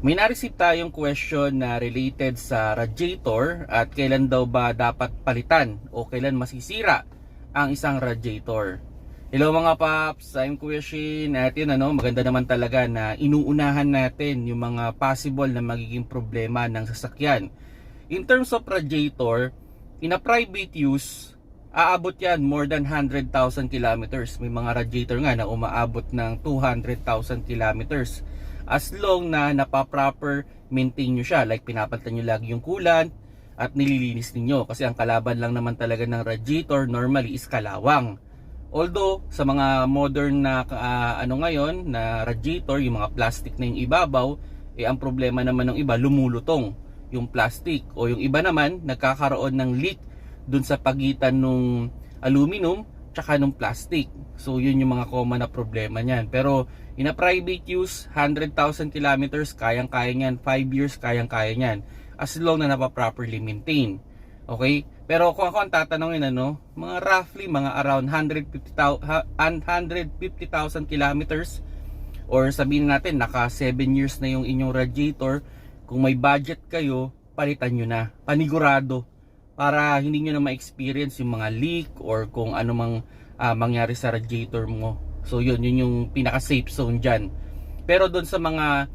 May na-receive tayong question na related sa radiator at kailan daw ba dapat palitan o kailan masisira ang isang radiator. Hello mga paps, I'm Kuya Shin at yun ano, maganda naman talaga na inuunahan natin yung mga possible na magiging problema ng sasakyan. In terms of radiator, in a private use, aabot yan more than 100,000 kilometers. May mga radiator nga na umaabot ng 200,000 kilometers. As long na napaproper maintain nyo siya. Like pinapalitan nyo lagi yung coolant at nililinis ninyo. Kasi ang kalaban lang naman talaga ng radiator normally is kalawang. Although sa mga modern na ah, ano ngayon na radiator, yung mga plastic na yung ibabaw, eh ang problema naman ng iba lumulutong yung plastic o yung iba naman nagkakaroon ng leak dun sa pagitan nung aluminum tsaka nung plastic. So yun yung mga common na problema niyan. Pero in a private use, 100,000 kilometers, kayang-kaya niyan. 5 years, kayang-kaya niyan. As long na napaproperly maintain. Okay? Pero kung ako ang tatanungin ano, mga roughly mga around 150,000 ha- 150,000 kilometers or sabihin natin naka 7 years na yung inyong radiator, kung may budget kayo, palitan nyo na. Panigurado para hindi nyo na ma-experience yung mga leak or kung ano mang ah, mangyari sa radiator mo. So yun, yun yung pinaka safe zone dyan. Pero doon sa mga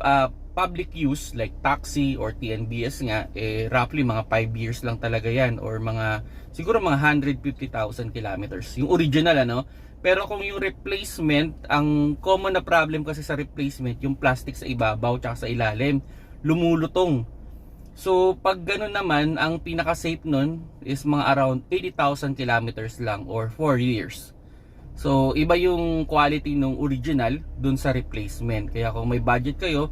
ah, public use like taxi or TNBS nga, eh roughly mga 5 years lang talaga yan or mga siguro mga 150,000 kilometers. Yung original ano, pero kung yung replacement, ang common na problem kasi sa replacement, yung plastic sa ibabaw tsaka sa ilalim, lumulutong. So, pag ganun naman, ang pinaka-safe nun is mga around 80,000 kilometers lang or 4 years. So, iba yung quality ng original dun sa replacement. Kaya kung may budget kayo,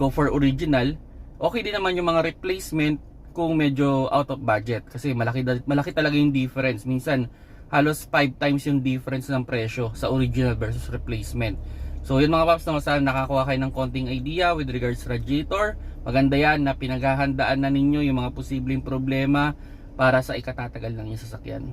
go for original. Okay din naman yung mga replacement kung medyo out of budget. Kasi malaki, malaki talaga yung difference. Minsan, halos 5 times yung difference ng presyo sa original versus replacement. So yun mga paps, no, sana nakakuha kayo ng konting idea with regards radiator. Maganda yan na pinaghahandaan na ninyo yung mga posibleng problema para sa ikatatagal ng inyong sasakyan.